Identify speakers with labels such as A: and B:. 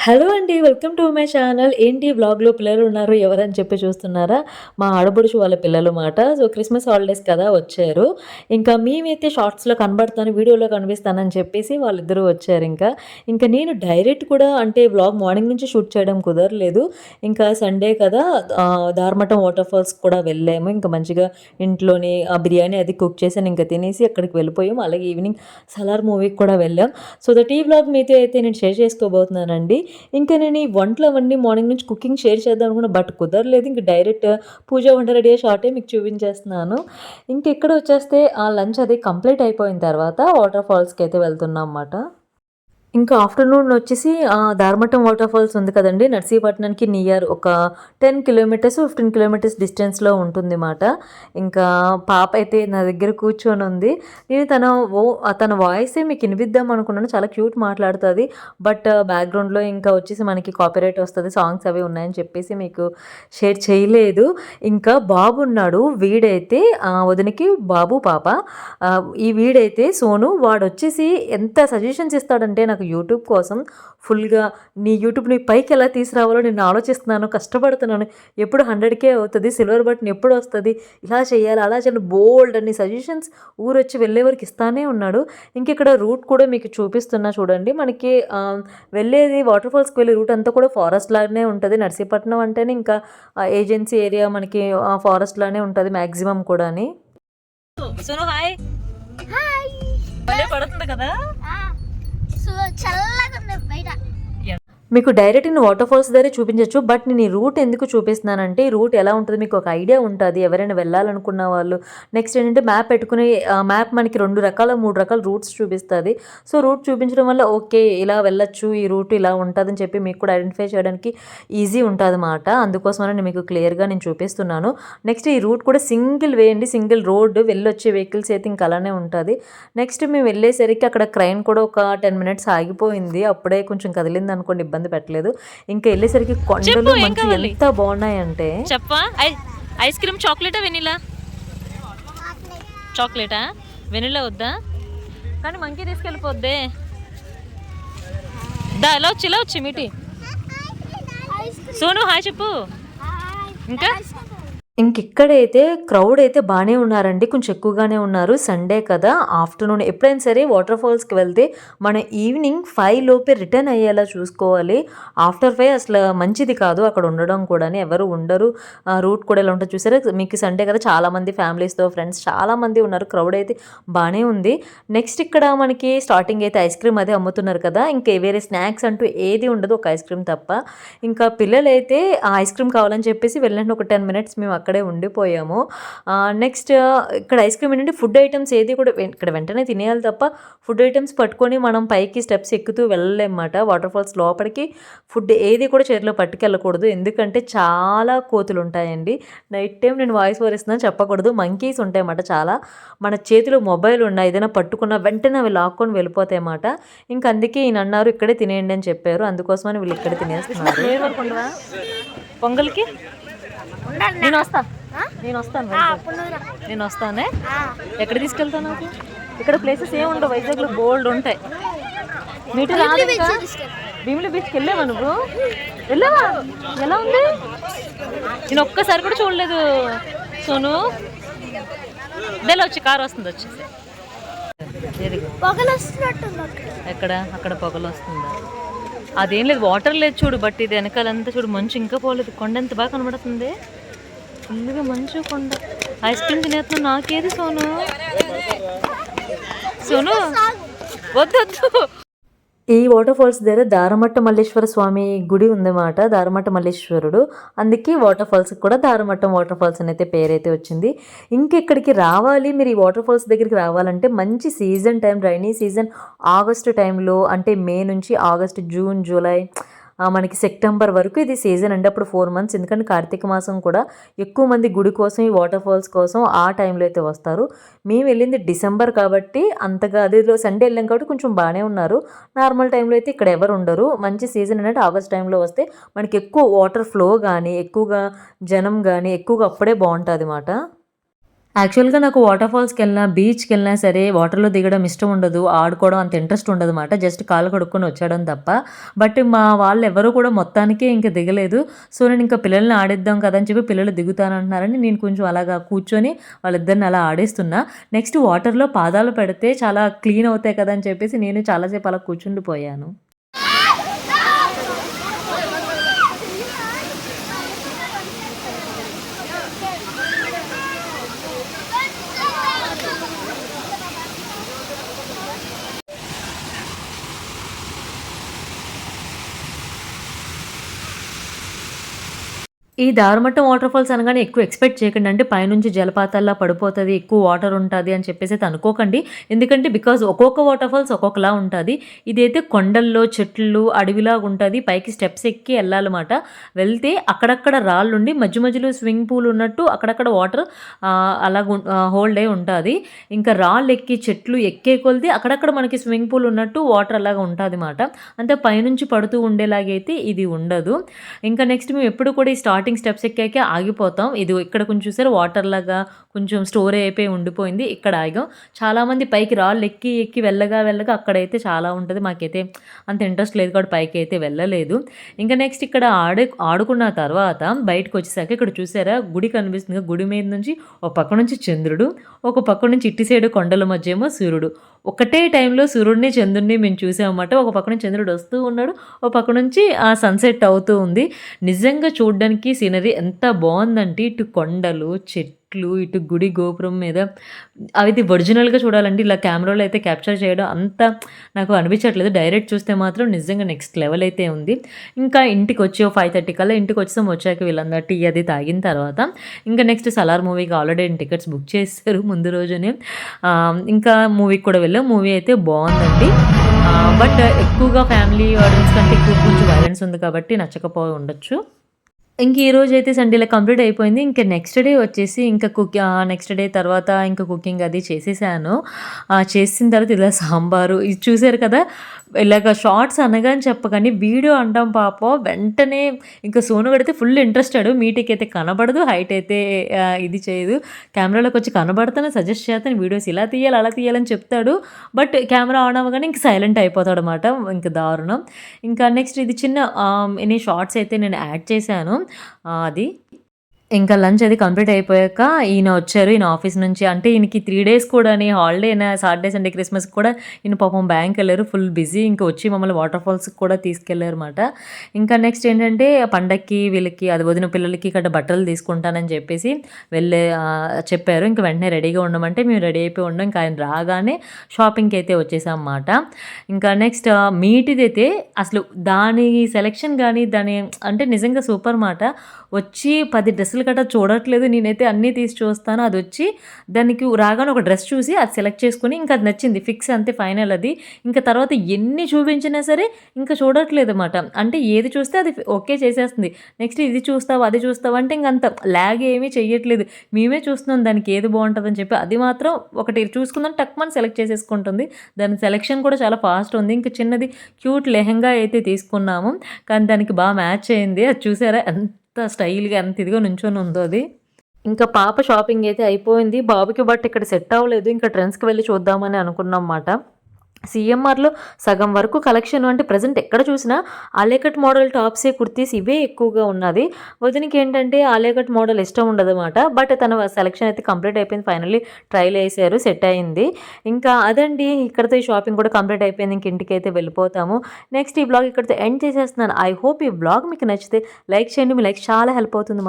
A: Hello అండి welcome to my channel. ఏంటి వ్లాగ్లో పిల్లలు ఉన్నారు ఎవరని చెప్పి చూస్తున్నారా? మా ఆడబడుచు వాళ్ళ పిల్లలు మాట. సో క్రిస్మస్ హాలిడేస్ కదా వచ్చారు. ఇంకా మేమైతే షార్ట్స్లో కనబడతాను వీడియోలో కనిపిస్తానని చెప్పేసి వాళ్ళిద్దరూ వచ్చారు ఇంకా. ఇంకా నేను డైరెక్ట్ కూడా అంటే వ్లాగ్ మార్నింగ్ నుంచి షూట్ చేయడం కుదరలేదు. ఇంకా సండే కదా ఆ, దార్మటం వాటర్ ఫాల్స్ కూడా వెళ్ళాము. ఇంకా మంచిగా ఇంట్లోనే ఆ బిర్యానీ అది కుక్ చేసాను ఇంకా తినేసి అక్కడికి వెళ్ళిపోయాము అలాగే ఈవినింగ్ సలార్ మూవీకి కూడా వెళ్ళాం. సో దట్ ఈ వ్లాగ్ మీతో అయితే నేను షేర్ చేసుకోబోతున్నానండి. ఇంకా నేను ఈ వంటలు అవన్నీ మార్నింగ్ నుంచి కుకింగ్ షేర్ చేద్దాం అనుకున్నా బట్ కుదరలేదు. ఇంక డైరెక్ట్ పూజ వంట రెడీ షార్టే మీకు చూపించేస్తున్నాను. ఇంక ఇక్కడ వచ్చేస్తే ఆ లంచ్ అది కంప్లీట్ అయిపోయిన తర్వాత వాటర్ ఫాల్స్కి అయితే వెళ్తున్నాం అన్నమాట. ఇంకా ఆఫ్టర్నూన్ వచ్చేసి ధర్మటం వాటర్ ఫాల్స్ ఉంది కదండి. నర్సీపట్నానికి నియర్ ఒక టెన్ కిలోమీటర్స్ ఫిఫ్టీన్ కిలోమీటర్స్ డిస్టెన్స్లో ఉంటుంది మాట ఇంకా పాప అయితే నా దగ్గర కూర్చొని ఉంది. నేను తన ఓ తన వాయిసే మీకు వినిపిద్దాం అనుకున్నాను. చాలా క్యూట్ మాట్లాడుతుంది. బట్ బ్యాక్గ్రౌండ్లో ఇంకా వచ్చేసి మనకి కాపీరైట్ వస్తుంది. సాంగ్స్ అవి ఉన్నాయని చెప్పేసి మీకు షేర్ చేయలేదు. ఇంకా బాబు ఉన్నాడు. వీడైతే వదినకి బాబు పాప. ఈ వీడైతే సోను వాడు వచ్చేసి ఎంత సజెషన్స్ ఇస్తాడంటే నాకు యూట్యూబ్ కోసం ఫుల్గా నీ యూట్యూబ్ని పైకి ఎలా తీసుకురావాలో నేను ఆలోచిస్తున్నాను కష్టపడుతున్నాను. ఎప్పుడు హండ్రెడ్కే అవుతుంది సిల్వర్ బటన్ ఎప్పుడు వస్తుంది ఇలా చేయాలి అలా చేయాలి బోల్డ్ అన్ని సజెషన్స్ ఊరొచ్చి వెళ్ళే వరకు ఇస్తానే ఉన్నాడు. ఇంక ఇక్కడ రూట్ కూడా మీకు చూపిస్తున్నా చూడండి. మనకి వెళ్ళేది వాటర్ ఫాల్స్కి వెళ్ళే రూట్ అంతా కూడా ఫారెస్ట్ లాగానే ఉంటుంది. నర్సీపట్నం అంటేనే ఇంకా ఏజెన్సీ ఏరియా మనకి ఫారెస్ట్ లానే ఉంటుంది మ్యాక్సిమం కూడా సోను హాయ్.
B: హాయ్.
A: భలే పడుతుంది కదా?
B: సో చల్లగా ఉంది బయట
A: మీకు డైరెక్ట్ నేను వాటర్ ఫాల్స్ దగ్గర చూపించవచ్చు బట్ నేను ఈ రూట్ ఎందుకు చూపిస్తున్నానంటే ఈ రూట్ ఎలా ఉంటుంది మీకు ఒక ఐడియా ఉంటుంది. ఎవరైనా వెళ్ళాలనుకున్న వాళ్ళు నెక్స్ట్ ఏంటంటే మ్యాప్ పెట్టుకుని మ్యాప్ మనకి రెండు రకాల మూడు రకాల రూట్స్ చూపిస్తుంది. సో రూట్ చూపించడం వల్ల ఓకే ఇలా వెళ్ళొచ్చు ఈ రూట్ ఇలా ఉంటుందని చెప్పి మీకు కూడా ఐడెంటిఫై చేయడానికి ఈజీ ఉంటుంది అన్నమాట అందుకోసమని నేను మీకు క్లియర్గా నేను చూపిస్తున్నాను. నెక్స్ట్ ఈ రూట్ కూడా సింగిల్ వే అండి సింగిల్ రోడ్ వెళ్ళొచ్చే వెహికల్స్ అయితే ఇంకా అలానే ఉంటుంది. నెక్స్ట్ మేము వెళ్ళేసరికి అక్కడ క్రైన్ కూడా ఒక టెన్ మినిట్స్ ఆగిపోయింది. అప్పుడే కొంచెం కదిలింది అనుకోండి ఇబ్బంది పెట్టలేదు. ఇంకా వెళ్ళేసరికి కొండలు మంచి ఎంత బాగున్నాయంటే
C: చెప్పా? ఐస్ క్రీమ్ చాక్లెటా వెనిలా? చాక్లెటా? వెనిలా వద్దా? కానీ మంకీ తీసుకెళ్ళిపోద్దే. దా ఎలా వచ్చి ఇలా వచ్చి మీటి. సోను హాయ్ చెప్పు. ఇంకా?
A: ఇంక ఇక్కడైతే క్రౌడ్ అయితే బాగానే ఉన్నారండి. కొంచెం ఎక్కువగానే ఉన్నారు. సండే కదా ఆఫ్టర్నూన్ ఎప్పుడైనా సరే వాటర్ ఫాల్స్కి వెళ్తే మన ఈవినింగ్ ఫైవ్ లోపే రిటర్న్ అయ్యేలా చూసుకోవాలి. ఆఫ్టర్ ఫైవ్ అసలు మంచిది కాదు అక్కడ ఉండడం కూడా ఎవరు ఉండరు. రూట్ కూడా ఎలా ఉంటుంది చూసారా? మీకు సండే కదా చాలామంది ఫ్యామిలీస్తో ఫ్రెండ్స్ చాలామంది ఉన్నారు. క్రౌడ్ అయితే బాగానే ఉంది. నెక్స్ట్ ఇక్కడ మనకి స్టార్టింగ్ అయితే ఐస్ క్రీమ్ అదే అమ్ముతున్నారు కదా ఇంకా వేరే స్నాక్స్ అంటూ ఏది ఉండదు. ఒక ఐస్ క్రీమ్ తప్ప. ఇంకా పిల్లలైతే ఆ ఐస్ క్రీమ్ కావాలని చెప్పేసి వెళ్ళండి. ఒక టెన్ మినిట్స్ మేము అక్కడ ఉండిపోయాము. నెక్స్ట్ ఇక్కడ ఐస్ క్రీమ్ ఏంటంటే ఫుడ్ ఐటమ్స్ ఏది కూడా ఇక్కడ వెంటనే తినేయాలి తప్ప ఫుడ్ ఐటమ్స్ పట్టుకొని మనం పైకి స్టెప్స్ ఎక్కుతూ వెళ్ళలేమన్నమాట. వాటర్ ఫాల్స్ లోపలికి ఫుడ్ ఏది కూడా చేతిలో పట్టుకెళ్ళకూడదు. ఎందుకంటే చాలా కోతులు ఉంటాయండి నైట్ టైం నేను వాయిస్ ఓవర్ ఇస్తున్నాను చెప్పకూడదు. మంకీస్ ఉంటాయన్నమాట చాలా. మన చేతిలో మొబైల్ ఉన్నా ఏదైనా పట్టుకున్నా వెంటనే అవి లాక్కొని వెళ్ళిపోతాయి అన్నమాట ఇంకా అందుకే ఈయన అన్నారు ఇక్కడే తినేయండి అని చెప్పారు. అందుకోసమని వీళ్ళు ఇక్కడే తినేస్తున్నారు.
C: పొంగల్కి? నేను వస్తా? నేను వస్తాను. నేను వస్తానే? ఎక్కడ తీసుకెళ్తావు నాకు? ఇక్కడ ప్లేసెస్ ఏమి ఉండవు వైజాగ్లో బోల్డ్ ఉంటాయి. నీటి రాదు. భీమిలి బీచ్కి వెళ్ళావా నువ్వు? వెళ్ళావా? ఎలా ఉంది? నేను ఒక్కసారి కూడా చూడలేదు సోను. ఇదేలా వచ్చి కారు వస్తుంది వచ్చేసి.
B: పొగలు.
C: ఎక్కడ? అక్కడ పొగలు వస్తుందా? అదేం లేదు వాటర్ లేదు చూడు బట్ ఇది వెనకాలంతా చూడు మంచు ఇంకా పోలేదు. కొండ ఎంత బాగా కనబడుతుంది. ఫుల్గా మంచిగా కొండ. ఐస్ క్రీమ్ తినేస్తున్నా. నాకేది సోను? సోను? వద్దొద్దు
A: ఈ వాటర్ ఫాల్స్ దగ్గర దారమట్ట మల్లేశ్వర స్వామి గుడి ఉందన్నమాట దారమట్ట మల్లేశ్వరుడు. అందుకే వాటర్ ఫాల్స్ కూడా దారమట్టం వాటర్ ఫాల్స్ అని అయితే పేరైతే వచ్చింది. ఇంకెక్కడికి రావాలి మీరు ఈ వాటర్ ఫాల్స్ దగ్గరికి రావాలంటే మంచి season time rainy season August టైంలో అంటే మే నుంచి ఆగస్ట్ జూన్ జూలై మనకి సెప్టెంబర్ వరకు ఇది సీజన్ అండి. అప్పుడు ఫోర్ మంత్స్. ఎందుకంటే కార్తీక మాసం కూడా ఎక్కువ మంది గుడి కోసం ఈ వాటర్ ఫాల్స్ కోసం ఆ టైంలో అయితే వస్తారు. మేము వెళ్ళింది డిసెంబర్ కాబట్టి అంతగా అదేలో సండే వెళ్ళాం కాబట్టి కొంచెం బాగానే ఉన్నారు. నార్మల్ టైంలో అయితే ఇక్కడ ఎవరు ఉండరు. మంచి సీజన్ అంటే ఆగస్ట్ టైంలో వస్తే మనకి ఎక్కువ వాటర్ ఫ్లో కానీ ఎక్కువగా జనం కానీ ఎక్కువగా అప్పుడే బాగుంటుంది అన్నమాట యాక్చువల్గా నాకు వాటర్ ఫాల్స్కి వెళ్ళినా బీచ్కి వెళ్ళినా సరే వాటర్లో దిగడం ఇష్టం ఉండదు ఆడుకోవడం అంత ఇంట్రెస్ట్ ఉండదు అనమాట జస్ట్ కాళ్ళు కడుక్కొని వచ్చాడం తప్ప. బట్ మా వాళ్ళు ఎవరు కూడా మొత్తానికి ఇంకా దిగలేదు. సో నేను ఇంకా పిల్లల్ని ఆడిద్దాం కదా అని చెప్పి పిల్లలు దిగుతానంటున్నారని నేను కొంచెం అలాగా కూర్చొని వాళ్ళిద్దరిని అలా ఆడేస్తున్నా. నెక్స్ట్ వాటర్లో పాదాలు పెడితే చాలా క్లీన్ అవుతాయి కదా అని చెప్పేసి నేను చాలాసేపు అలా కూర్చుండిపోయాను. ఈ దారుమట్టం వాటర్ ఫాల్స్ అనగానే ఎక్కువ ఎక్స్పెక్ట్ చేయకండి. అంటే పైనుంచి జలపాతాల్లో పడిపోతుంది ఎక్కువ వాటర్ ఉంటుంది అని చెప్పేసి అయితే అనుకోకండి. ఎందుకంటే బికాజ్ ఒక్కొక్క వాటర్ ఫాల్స్ ఒక్కొక్కలా ఉంటుంది. ఇదైతే కొండల్లో చెట్లు అడవిలాగా ఉంటుంది. పైకి స్టెప్స్ ఎక్కి వెళ్ళాలన్నమాట. వెళ్తే అక్కడక్కడ రాళ్ళు ఉండి మధ్య మధ్యలో స్విమ్మింగ్ పూల్ ఉన్నట్టు అక్కడక్కడ వాటర్ అలా హోల్డ్ అయి ఉంటుంది. ఇంకా రాళ్ళు ఎక్కి చెట్లు ఎక్కే కొలిది అక్కడక్కడ మనకి స్విమ్మింగ్ పూల్ ఉన్నట్టు వాటర్ అలాగా ఉంటుంది అన్నమాట అంతే పైనుంచి పడుతూ ఉండేలాగైతే ఇది ఉండదు. ఇంకా నెక్స్ట్ మేము ఎప్పుడు కూడా ఈ స్టార్టింగ్ స్టెప్స్ ఎక్కాక ఆగిపోతాం. ఇది ఇక్కడ కొంచెం చూసారు వాటర్ లాగా కొంచెం స్టోర్ అయిపోయి ఉండిపోయింది. ఇక్కడ ఆగాం. చాలామంది పైకి రాళ్ళు ఎక్కి ఎక్కి వెళ్ళగా వెళ్ళగా అక్కడైతే చాలా ఉంటుంది. మాకైతే అంత ఇంట్రెస్ట్ లేదు కాబట్టి పైకి అయితే వెళ్ళలేదు. ఇంకా నెక్స్ట్ ఇక్కడ ఆడే ఆడుకున్న తర్వాత బయటకు వచ్చేసాక ఇక్కడ చూసారా గుడి కనిపిస్తుంది. గుడి మీద నుంచి ఒక పక్క నుంచి చంద్రుడు ఒక పక్క నుంచి ఇట్టి సైడు కొండల మధ్య ఏమో సూర్యుడు. ఒకటే టైంలో సూర్యుడిని చంద్రుడిని మేము చూసామన్నమాట. ఒక పక్క నుంచి చంద్రుడు వస్తూ ఉన్నాడు ఒక పక్క నుంచి ఆ సన్సెట్ అవుతూ ఉంది. నిజంగా చూడడానికి సీనరీ ఎంత బాగుందంటే ఇటు కొండలు చెట్లు ఇటు గుడి గోపురం మీద. అవి ఒరిజినల్గా చూడాలండి. ఇలా కెమెరాలో అయితే క్యాప్చర్ చేయడం అంత నాకు అనిపించట్లేదు. డైరెక్ట్ చూస్తే మాత్రం నిజంగా నెక్స్ట్ లెవెల్ అయితే ఉంది. ఇంకా ఇంటికి వచ్చి ఫైవ్ థర్టీ కల్లా ఇంటికి వచ్చాం వచ్చాక వీళ్ళందరూ టీ అది తాగిన తర్వాత. ఇంకా నెక్స్ట్ సలార్ మూవీకి ఆల్రెడీ టికెట్స్ బుక్ చేశారు ముందు రోజునే. ఇంకా మూవీకి కూడా వెళ్ళాం. మూవీ అయితే బాగుందండి. బట్ ఎక్కువగా ఫ్యామిలీ ఆడియన్స్ కంటే ఎక్కువ కొంచెం వైలెన్స్ ఉంది కాబట్టి నచ్చకపోయి ఉండొచ్చు. ఇంక ఈ రోజు అయితే ఇలా కంప్లీట్ అయిపోయింది. ఇంకా నెక్స్ట్ డే వచ్చేసి ఇంకా కుక్ నెక్స్ట్ డే తర్వాత ఇంకా కుకింగ్ అది చేసేసాను. చేసిన తర్వాత ఇలా సాంబారు. ఇది చూసారు కదా? ఇలాగ షార్ట్స్ అనగానే చెప్పగానే వీడియో అంటాం పాప వెంటనే ఇంకా సోను పెడితే ఫుల్ ఇంట్రెస్టెడ్ మీటికి అయితే కనబడదు హైట్ అయితే ఇది చేయదు. కెమెరాలోకి వచ్చి కనబడతానే సజెస్ట్ చేస్తాను. వీడియోస్ ఇలా తీయాలి అలా తీయాలని చెప్తాడు. బట్ కెమెరా ఆన్ అవ్వగానే ఇంక సైలెంట్ అయిపోతాడు అనమాట ఇంకా దారుణం. ఇంకా నెక్స్ట్ ఇది చిన్న ఇన్ని షార్ట్స్ అయితే నేను యాడ్ చేశాను. అది. ఇంకా లంచ్ అది కంప్లీట్ అయిపోయాక ఈయన వచ్చారు ఈయన ఆఫీస్ నుంచి. అంటే ఈయనకి త్రీ డేస్ కూడా హాలిడే అయినా సాటర్డే సండే క్రిస్మస్ కూడా ఈయన పాపం బ్యాంక్ వెళ్ళారు ఫుల్ బిజీ ఇంకా వచ్చి మమ్మల్ని వాటర్ ఫాల్స్కి కూడా తీసుకెళ్ళారు అనమాట ఇంకా నెక్స్ట్ ఏంటంటే పండక్కి వీళ్ళకి అది వదిన పిల్లలకి ఇక్కడ బట్టలు తీసుకుంటానని చెప్పేసి వెళ్ళే చెప్పారు. ఇంకా వెంటనే రెడీగా ఉండమంటే మేము రెడీ అయిపోయి ఉండం ఇంకా ఆయన రాగానే షాపింగ్కి అయితే వచ్చేసాం అన్నమాట ఇంకా నెక్స్ట్ మీటిది అయితే అసలు దాని సెలెక్షన్ కానీ దాని అంటే నిజంగా సూపర్ మాట వచ్చి పది డ్రెస్సులు గట్రా చూడట్లేదు. నేనైతే అన్నీ తీసి చూస్తాను. అది వచ్చి దానికి రాగానే ఒక డ్రెస్ చూసి అది సెలెక్ట్ చేసుకుని ఇంకా అది నచ్చింది. ఫిక్స్ అంతే ఫైనల్ అది. ఇంకా తర్వాత ఎన్ని చూపించినా సరే ఇంకా చూడట్లేదు అనమాట అంటే ఏది చూస్తే అది ఓకే చేసేస్తుంది. నెక్స్ట్ ఇది చూస్తావు అది చూస్తావు అంటే ఇంక అంత ల్యాగ్ ఏమీ చెయ్యట్లేదు. మేమే చూస్తున్నాం దానికి ఏది బాగుంటుందని చెప్పి. అది మాత్రం ఒకటి చూసుకుందాం టక్మని సెలెక్ట్ చేసేసుకుంటుంది. దాని సెలెక్షన్ కూడా చాలా ఫాస్ట్ ఉంది. ఇంకా చిన్నది క్యూట్ లెహంగా అయితే తీసుకున్నాము. కానీ దానికి బాగా మ్యాచ్ అయింది. అది చూసారా? ఎంత స్టైల్గా ఎంత ఇదిగా నుంచొని ఉందో అది. ఇంకా పాప షాపింగ్ అయితే అయిపోయింది. బాబుకి బట్ ఇక్కడ సెట్ అవ్వలేదు. ఇంకా ట్రెండ్స్కి వెళ్ళి చూద్దామని అనుకున్నాం అన్నమాట. సిఎంఆర్లో సగం వరకు కలెక్షన్ అంటే ప్రజెంట్ ఎక్కడ చూసినా ఆలేకట్ మోడల్ టాప్సే కుర్తీస్ ఇవే ఎక్కువగా ఉన్నది. వదినికి ఏంటంటే ఆలేకట్ మోడల్ ఇష్టం ఉండదన్నమాట. బట్ తన సెలెక్షన్ అయితే కంప్లీట్ అయిపోయింది. ఫైనల్లీ ట్రైల్ వేసారు సెట్ అయింది. ఇంకా అదండి ఇక్కడతో ఈ షాపింగ్ కూడా కంప్లీట్ అయిపోయింది. ఇంక ఇంటికి అయితే వెళ్ళిపోతాము. నెక్స్ట్ ఈ బ్లాగ్ ఇక్కడితో ఎండ్ చేసేస్తున్నాను. ఐ హోప్ ఈ బ్లాగ్ మీకు నచ్చితే లైక్ చేయండి. మీ లైక్ చాలా హెల్ప్ అవుతుంది.